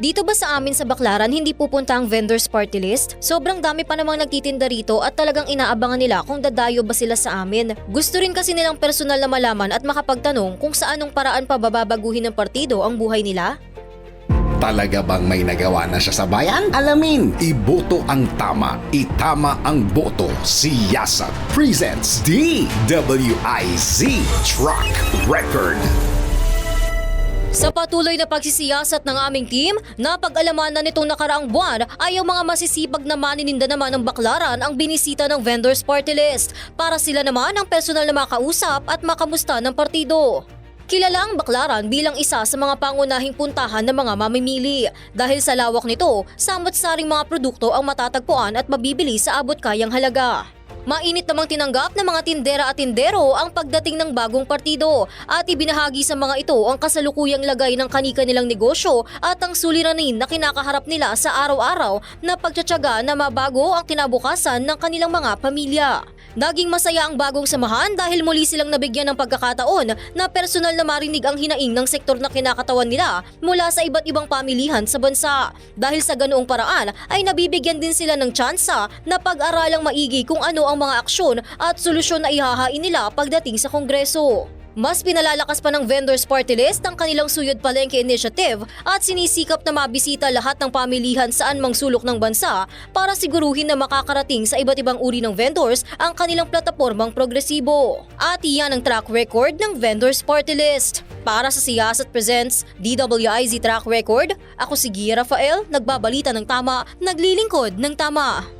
Dito ba sa amin sa Baklaran hindi pupunta ang vendors party list? Sobrang dami pa namang nagtitinda rito at talagang inaabangan nila kung dadayo ba sila sa amin. Gusto rin kasi nilang personal na malaman at makapagtanong kung sa anong paraan pa bababaguhin ng partido ang buhay nila. Talaga bang may nagawa na siya sa bayan? Alamin, iboto ang tama, itama ang boto. Siyasat presents DWIZ Truck Record. Sa patuloy na pagsisiyasat ng aming team, napag-alaman na nitong nakaraang buwan ay ang mga masisipag na manininda naman ng baklaran ang binisita ng vendors party list para sila naman ang personal na makausap at makamusta ng partido. Kilala ang baklaran bilang isa sa mga pangunahing puntahan ng mga mamimili dahil sa lawak nito, samot-saring mga produkto ang matatagpuan at mabibili sa abot kayang halaga. Mainit namang tinanggap ng mga tindera at tindero ang pagdating ng bagong partido at ibinahagi sa mga ito ang kasalukuyang lagay ng kanika nilang negosyo at ang suliranin na kinakaharap nila sa araw-araw na pagtsatsaga na mabago ang kinabukasan ng kanilang mga pamilya. Naging masaya ang bagong samahan dahil muli silang nabigyan ng pagkakataon na personal na marinig ang hinaing ng sektor na kinakatawan nila mula sa iba't ibang pamilihan sa bansa. Dahil sa ganoong paraan ay nabibigyan din sila ng tsansa na pag-aralang maigi kung ano ang mga aksyon at solusyon na ihahain nila pagdating sa Kongreso. Mas pinalalakas pa ng vendors party list ang kanilang Suyod Palengke Initiative at sinisikap na mabisita lahat ng pamilihan saan mang sulok ng bansa para siguruhin na makakarating sa iba't ibang uri ng vendors ang kanilang platapormang progresibo. At iyan ang track record ng vendors party list. Para sa Siyasat Presents DWIZ Track Record, ako si Gia Rafael, nagbabalita ng tama, naglilingkod ng tama.